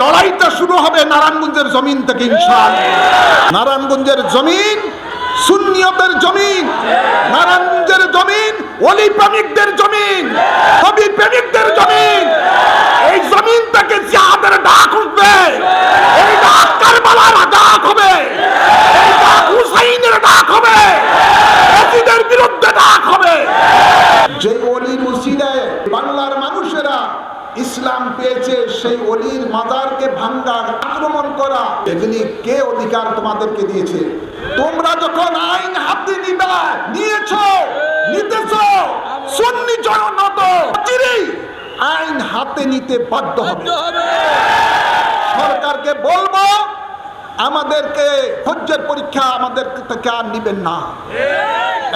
লড়াইটা শুরু হবে নারায়ণগঞ্জের জমিন থেকে, ইনশাআল্লাহ। নারায়ণগঞ্জের জমিন, সুন্নিয়তের জমিন, নারায়ণগঞ্জের জমিন অলি প্রেমিকদের জমিন, কবি প্রেমিকদের জমিন। এই জমিন থেকে জিহাদের ডাক উঠবে। এই ডাক কারবালার ডাক হবে। এই ডাক হুসাইনের ডাক হবে। এজিদের বিরুদ্ধে ডাক হবে। যে অলির ইসলাম পেয়েছে সেই অলির মাজারকে ভাঙ্গার আক্রমণ করা। এগুলি কে অধিকার তোমাদেরকে দিয়েছে? তোমরা যখন আইন হাতে নিবা, নিয়েছ, নিতেছ, সুন্নি জননত আইন হাতে নিতে বাধ্য হবে। সরকারকে বলব, আমাদেরকে ধৈর্যের পরীক্ষা আমাদের থেকে আর নিবেন না।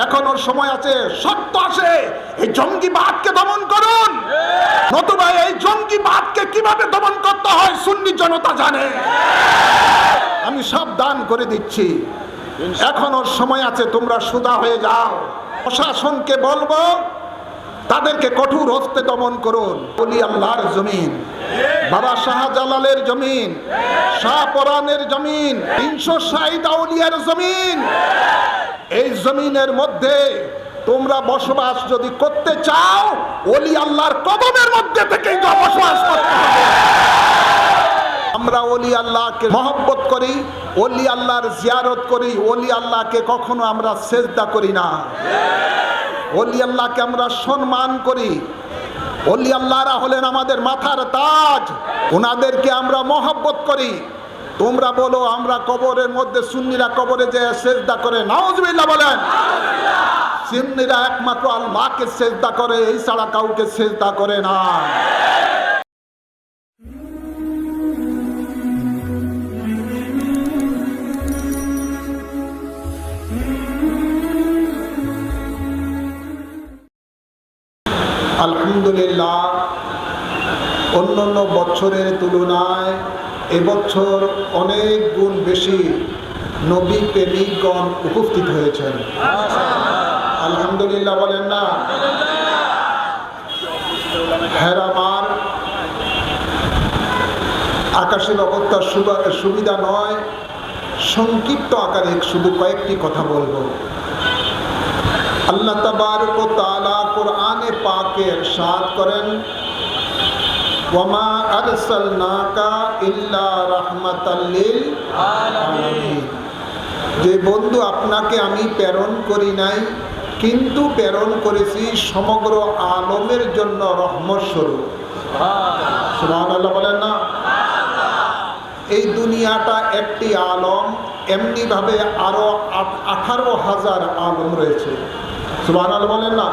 এখনও সময় আছে সত্য আছে এই জঙ্গিবাদকে দমন করুন। নতুবা এই জঙ্গিবাদকে কীভাবে দমন করতে হয় সুন্নি জনতা জানে। আমি সব দান করে দিচ্ছি। এখনও সময় আছে, তোমরা সুদা হয়ে যাও। প্রশাসনকে বলব, তাদেরকে কঠোর হস্তে দমন করুন। বলি আল্লাহর জমিন, বাবা শাহজালালের জমিন শাহপরানের জমিন, তিনশো ষাট আউলিয়ার জমিন। এই জমিনের মধ্যে তোমরা বসবাস যদি করতে চাও, ওলি আল্লাহর কদমের মধ্যে থেকে বসবাস করতে হবে। আমরা ওলি আল্লাহকে মহব্বত করি, ওলি আল্লাহর জিয়ারত করি, ওলি আল্লাহকে কখনো আমরা সেজদা করি না। ওলি আল্লাহকে আমরা সম্মান করি। ওলি আল্লাহরা হলেন আমাদের মাথার তাজ, ওনাদেরকে আমরা মহব্বত করি। তোমরা বলো, আমরা কবরের মধ্যে সুন্নিরা কবরে যে সেজদা করে, নাউজবিল্লাহ বলেন। সুন্নিরা একমাত্র আল্লাহকে সেজদা করে, এই ছাড়া কাউকে সেজদা করে না। আলহামদুলিল্লাহ, অন্যান্য বছরের তুলনায় এবছর অনেক গুণ বেশি নবী প্রেমিকগণ উপস্থিত হয়েছেন। আলহামদুলিল্লাহ বলেন না। হেরামার আকাশের অবস্থা সুবা- সুবিধা নয়। সংক্ষিপ্ত আকারে শুধু কয়েকটি কথা বলব। আল্লাহ তাবারক তাআলা কোরআনে পাকে ইরশাদ করেন, ওয়ামা আরসালনাকা ইল্লা রাহমাতাল লিল যে বন্ধু আপনাকে আমি প্রেরণ করি নাই কিন্তু প্রেরণ করেছি সমগ্র আলমের জন্য রহমত স্বরূপ। সুবহানাল্লাহ বলেন না? এই দুনিয়াটা একটি আলম, এমনিভাবে আরও আঠারো হাজার আলম রয়েছে। সুবাহ বলেন না?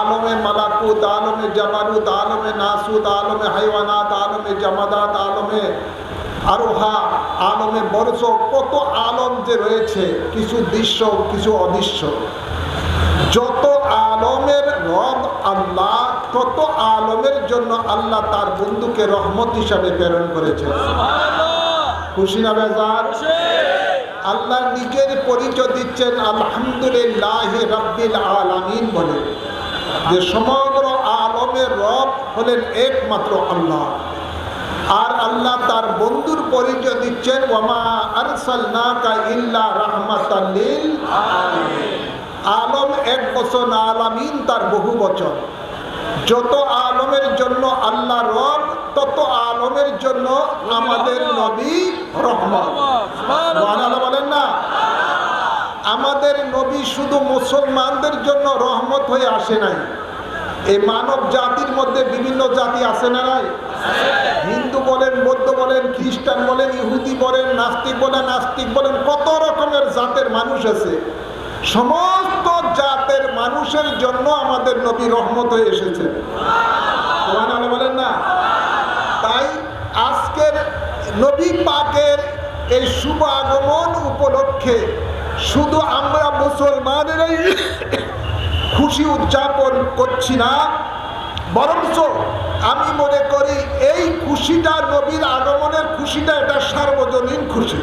আলমে মালাকুত, আলমে জামারুত, আলমে নাসুদ আলমে হাইওয়ানাত, আলমে জামাদাত, আলমে আরোহা আলমে বর্ষ কত আলম যে রয়েছে কিছু দৃশ্য কিছু অদৃশ্য। যত আলমের রব আল্লাহ তত আলমের জন্য আল্লাহ তার বন্ধুকে রহমত হিসাবে প্রেরণ করেছে খুশি না বেজার? আল্লাহ নিজের পরিচয় দিচ্ছেন আলহামদুলিল্লাহ রব্বিল আলামিন বলে। যে সমগ্র আলমের রব হলেন একমাত্র আল্লাহ। আর আল্লাহ তার বন্ধুর পরিচয় দিচ্ছেন, ওয়ামা আরসালনাকা ইল্লা লিল আলম এক বছর আলামিন তার বহু বচন যত আলমের জন্য আল্লাহ রব, তত আলমের জন্য আমাদের নবী রহমত। বলেন না? আমাদের নবী শুধু মুসলমানদের জন্য রহমত হয়ে আসে নাই। এই মানব জাতির মধ্যে বিভিন্ন জাতি আছে না নাই? হিন্দু বলেন, বৌদ্ধ বলেন, খ্রিস্টান বলেন, ইহুদি বলেন, নাস্তিক বলেন নাস্তিক বলেন, কত রকমের জাতের মানুষ আছে। সমস্ত জাতের মানুষের জন্য আমাদের নবী রহমত হয়ে এসেছে। বলেন না? তাই আজকের নবী পাকের এই শুভ আগমন উপলক্ষে শুধু আমরা মুসলমানেরাই খুশি উদযাপন করছি না, বরঞ্চ আমি মনে করি এই খুশিটা নবীর আগমনের খুশিটা এটা সার্বজনীন খুশি।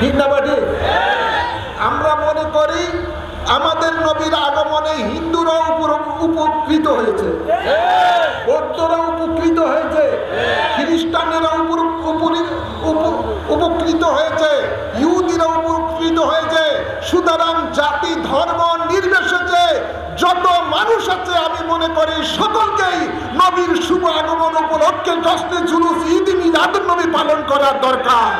ঠিক না বাটি? আমরা মনে করি আমাদের নবীর আগমনে হিন্দুরাও উপর উপকৃত হয়েছে। বৌদ্ধরা উপকৃত হয়েছে। খ্রিস্টানেরা উপকৃত হয়েছে। ইহুদিরা উপকৃত হয়েছে। সুতরাং জাতি, ধর্ম নির্বিশেষে যত মানুষ আছে, আমি মনে করি সকলকেই নবীর শুভ আগমন উপলক্ষে জশ্নে জুলুস ঈদ মিলাদ নবী পালন করার দরকার।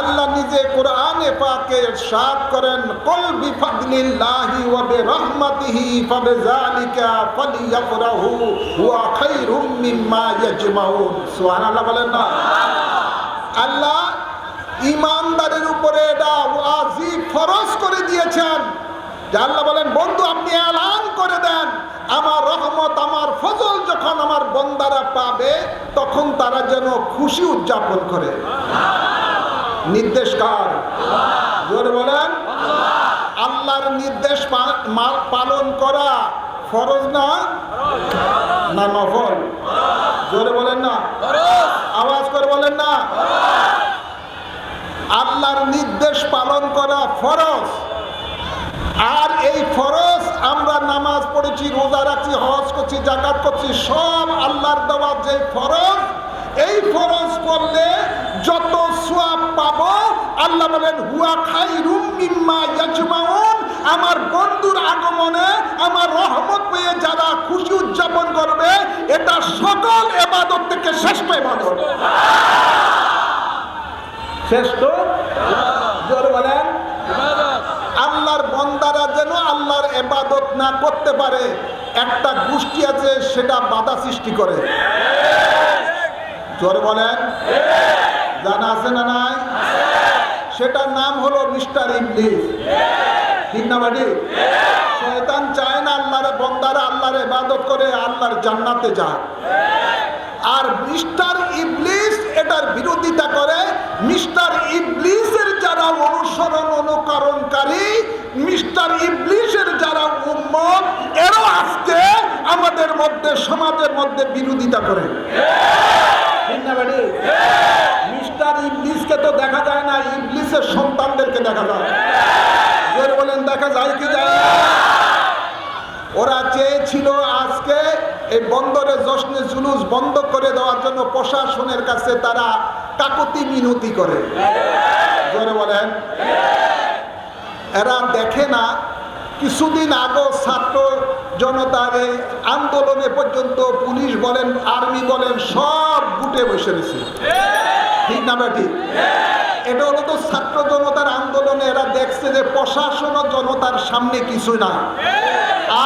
আল্লাহ নিজে কোরআনে পাকে ইরশাদ করেন, কুল বিফাদলিল্লাহি ওয়া বিরহমাতিহি ফাবিযালিকা ফালিয়াফরাহু হুয়া খায়রুম মিম্মা ইয়াজমাউন। সুবহানাল্লাহ বলেন না। আল্লাহ ইমানদারের উপরে এটা ওয়াজিব ফরজ করে দিয়েছেন। আল্লাহ বলেন, বন্ধু, আপনি এলান করে দেন। আমার রহমত, আমার ফজল যখন আমার বন্দারা পাবে, তখন তারা যেন খুশি উদযাপন করে। নির্দেশ কার? জোরে বলেন। আল্লাহর নির্দেশ পালন করা ফরজ না? না নফল? জোরে বলেন না। আওয়াজ করে বলেন না। আল্লাহর নির্দেশ পালন করা ফরজ। আর এই ফরজ আমরা নামাজ পড়েছি, রোজা রাখছি, হজ করছি জাকাত করছি, সব আল্লাহর দেওয়া যে ফরজ, এই ফরজ করলে যত সোয়াব পাবো, আল্লাহ বলেন, হুয়া খাই মিম্মা ইয়াজমাউন। আমার বন্ধুর আগমনে আমার রহমত পেয়ে যারা খুশি উদযাপন করবে, এটা সকল এবাদত থেকে শ্রেষ্ঠ এবাদত। শ্রেষ্ঠ? জোরে বলেন। আল্লাহর বন্দারা যেন আল্লাহর এবাদত না করতে পারে, একটা গোষ্ঠী আছে, সেটা বাধা সৃষ্টি করে। জোরে বলেন। জানা আছে না নাই? সেটার নাম হলো মিস্টার ইংলিশ ঠিক না বাড়ি? শয়তান চায় না আল্লাহর, বন্দারা আল্লাহর এবাদত করে আল্লাহর জান্নাতে যায় আর মিস্টার ইবলিস এটার বিরোধিতা করে। মিস্টার ইবলিসের যারা অনুসরণ অনুকরণকারী, মিস্টার ইবলিসের যারা উম্মত, এরও আজকে আমাদের মধ্যে, সমাজের মধ্যে বিরোধিতা করে। ঠিক? মিস্টার ইবলিসকে তো দেখা যায় না, ইবলিসের সন্তানদেরকে দেখা যায়। জোর বলেন, দেখা যায় কি যায়? ওরা চেয়েছিল আজকে এই বন্দরে জশ্নে জুলুস বন্ধ করে দেওয়ার জন্য প্রশাসনের কাছে তারা কাকতি মিনতি করে। জোরে বলেন। এরা দেখে না, কিছুদিন আগে ছাত্র জনতার এই আন্দোলনে পর্যন্ত পুলিশ বলেন, আর্মি বলেন, সব গুটে বসে রয়েছে। ঠিক না বেটি এটা হলো তো ছাত্র জনতার আন্দোলনে, এরা দেখছে যে প্রশাসন জনতার সামনে কিছু না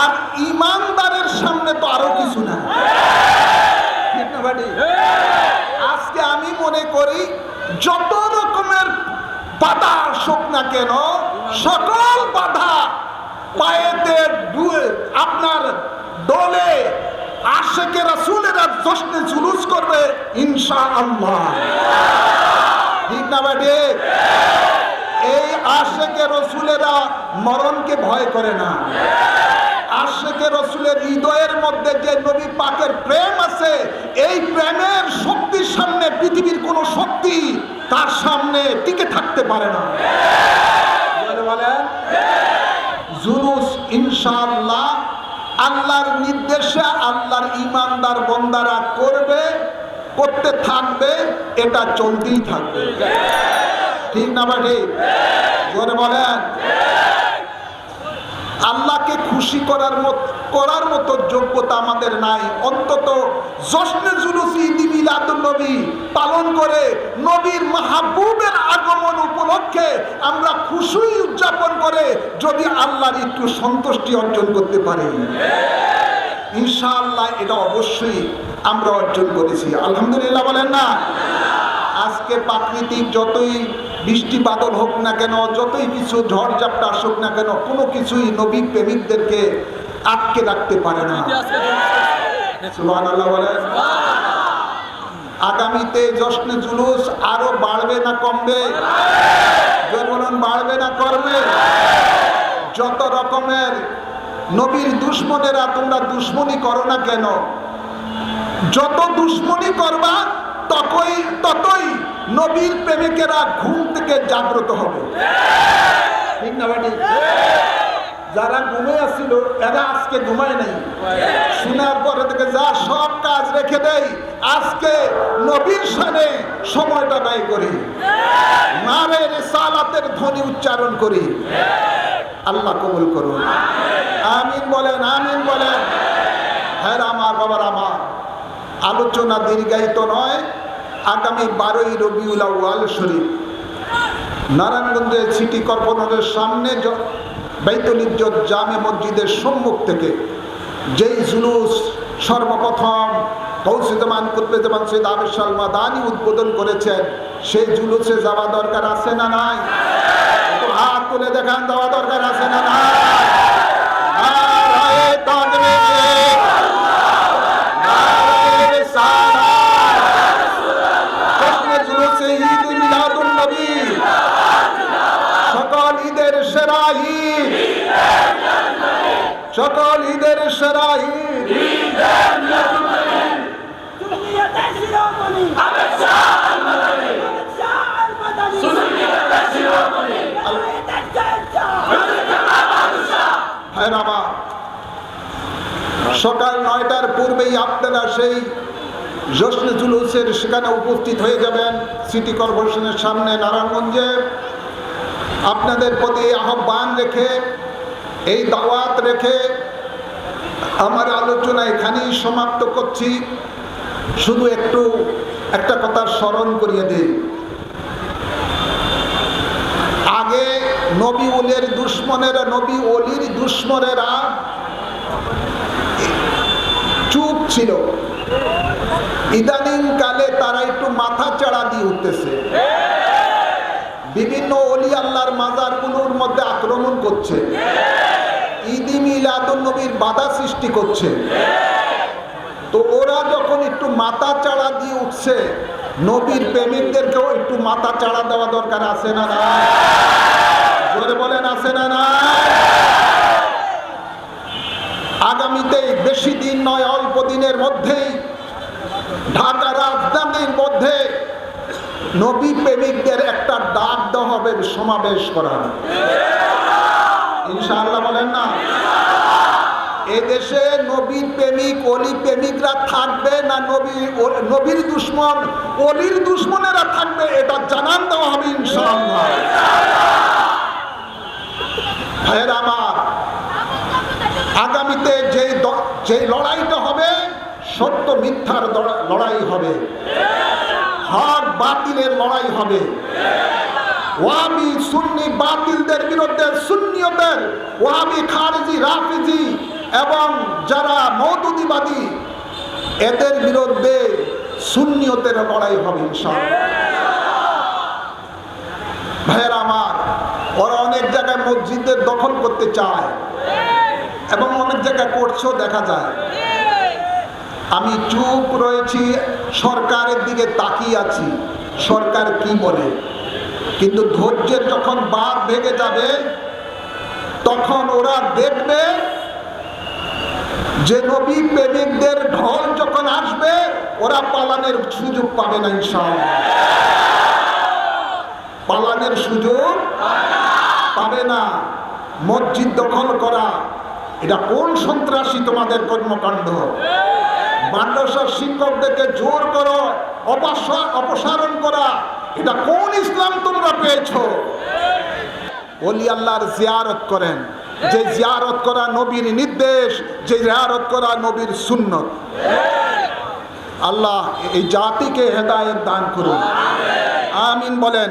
আর ইমানদারের সামনে তো আরও কিছু না আজকে আমি মনে করি, যত রকমের বাধা আসুক না কেন, সকল বাধা পায়েতে আপনার দলে আশেকে রাসুলেরা জশ্নে জুলুস করবে ইনশা আল্লাহ ঠিক না বেটে এই আশেকে রসুলেরা মরণকে ভয় করে না। আশেকে রসুলের হৃদয়ের মধ্যে যে নবী পাকের প্রেম আছে, এই প্রেমের শক্তির সামনে পৃথিবীর কোনো শক্তি তার সামনে টিকে থাকতে পারে না বলে বলেন জুলুস ইনশাআল্লাহ আল্লাহর নির্দেশে আল্লাহর ইমানদার বন্দারা করবে, করতে থাকবে, এটা চলতেই থাকবে। ঠিক না বা ঠিক। জোরে বলেন। আল্লাহকে খুশি করার মতো করার মতো যোগ্যতা আমাদের নাই। অন্তত জশ্নে জুলুস নবী পালন করে নবীর মাহবুবের আগমন উপলক্ষে আমরা খুশি উদযাপন করে যদি আল্লাহর একটু সন্তুষ্টি অর্জন করতে পারি। ইনশাআল্লাহ এটা অবশ্যই আমরা অর্জন করেছি। আলহামদুলিল্লাহ বলেন না? আজকে প্রাকৃতিক যতই বৃষ্টি বাদল হোক না কেন, যতই কিছু ঝড় ঝাপটা আসুক না কেন, কোনো কিছুই নবী প্রেমিকদেরকে আটকে রাখতে পারে না। আগামীতে জশ্নে জুলুস আরও বাড়বে না কমবে? বাড়বে না করবে যত রকমের নবীর দুশ্মনেরা, তোমরা দুশ্মনী করো না কেন? যত দুশ্মনী করবা ততই ততই নবীর প্রেমিকেরা ঘুম থেকে জাগ্রত হবে। যারা ঘুমে আসছিল এরা আজকে ঘুমায় নাই। শোনার পরে থেকে যা সব কাজ রেখে দেই, আজকে নবীর সানে সময়টা ব্যয় করি। নারে রেসালাতের ধ্বনি উচ্চারণ করি। আল্লাহ কবুল করুন। আমিন বলেন আমিন বলেন। হ্যাঁ আমার বাবার আমার। আলোচনা দীর্ঘায়িত নয়। আগামী বারোই রবিউল আউয়াল শরীফ। নারায়ণগঞ্জের সিটি কর্পোরেশনের সামনে ইজ্জত জামে মসজিদের সম্মুখ থেকে যেই জুলুস সর্বপ্রথম কৌশিদমান কুতবেদমান সৈয়দ আবির সালমা দানি উদ্বোধন করেছেন, সেই জুলুসে যাওয়া দরকার আছে না নাই? হাত তুলে দেখান, যাওয়া দরকার আছে না নাই? বাবা সকাল নয়টার পূর্বেই আপনারা সেই জশ্ন জুলুসের সেখানে উপস্থিত হয়ে যাবেন সিটি কর্পোরেশনের সামনে নারায়ণগঞ্জে। আপনাদের প্রতি আহ্বান রেখে, এই দাওয়াত রেখে আমার আলোচনা এখানেই সমাপ্ত করছি। শুধু একটু একটা কথা স্মরণ করিয়ে দিই। নবী উলের দুশ্মনেরা, নবী অলির দুশ্মনেরা চুপ ছিল। ইদানিং কালে তারা একটু মাথা চাড়া দিয়ে উঠতেছে। বিভিন্ন অলি আল্লাহর মাজারগুলোর মধ্যে আক্রমণ করছে। ঈদি মিলাদুন নবীর বাধা সৃষ্টি করছে। তো ওরা যখন একটু মাথা চাড়া দিয়ে উঠছে, নবীর প্রেমিকদেরকেও একটু মাথা চাড়া দেওয়া দরকার আছে না জোরে বলেন, আছে না না আগামীতে বেশি দিন নয়, অল্প দিনের মধ্যেই ঢাকা রাজধানীর মধ্যে নবী প্রেমিকদের একটা ডাক হবে, সমাবেশ করার ইনশাআল্লাহ বলেন না? এদেশে নবীর প্রেমিক, অলি প্রেমিকরা থাকবে না নবী নবীর দুশ্মন, অলির দুশ্মনেরা থাকবে, এটা জানান দেওয়া হবে ইনশাআল্লাহ। ভাইয়ের আমার, আগামীতে যে যে লড়াইটা হবে, সত্য মিথ্যার লড়াই হবে। হক বাতিলের লড়াই হবে। ওয়াবি সুন্নি বাতিলদের বিরুদ্ধে সুন্নিয়তের ওয়াবি খারজি, রাফিজি এবং যারা মৌদুদিবাদী, এদের বিরুদ্ধে সুন্নিয়তের লড়াই হবে ইনশাআল্লাহ। ভাইয়ের আমার জায়গায় মসজিদের দখল করতে চায় এবং অনেক জায়গায় করছেও দেখা যায়। আমি চুপ রয়েছি, সরকারের দিকে তাকিয়ে আছি, সরকার কি বলে? কিন্তু ধৈর্যের যখন বাদ ভেঙে যাবে, তখন ওরা দেখবে যে নবী প্রেমিকদের ঢল যখন আসবে, ওরা পালানের সুযোগ পাবে না ইনশাআল্লাহ। পালানের সুযোগ পাবে না। মসজিদ দখল করা, এটা কোন সন্ত্রাসী তোমাদের কর্মকাণ্ড? মাদ্রাসার শিক্ষকদেরকে জোর করো অপসা- অপসারণ করা, এটা কোন ইসলাম তোমরা পেয়েছ? ওলি আল্লাহর জিয়ারত করেন। যে জিয়ারত করা নবীর নির্দেশ, যে জিয়ারত করা নবীর সুন্নত। আল্লাহ এই জাতিকে হেদায়েত দান করুন। আমিন বলেন।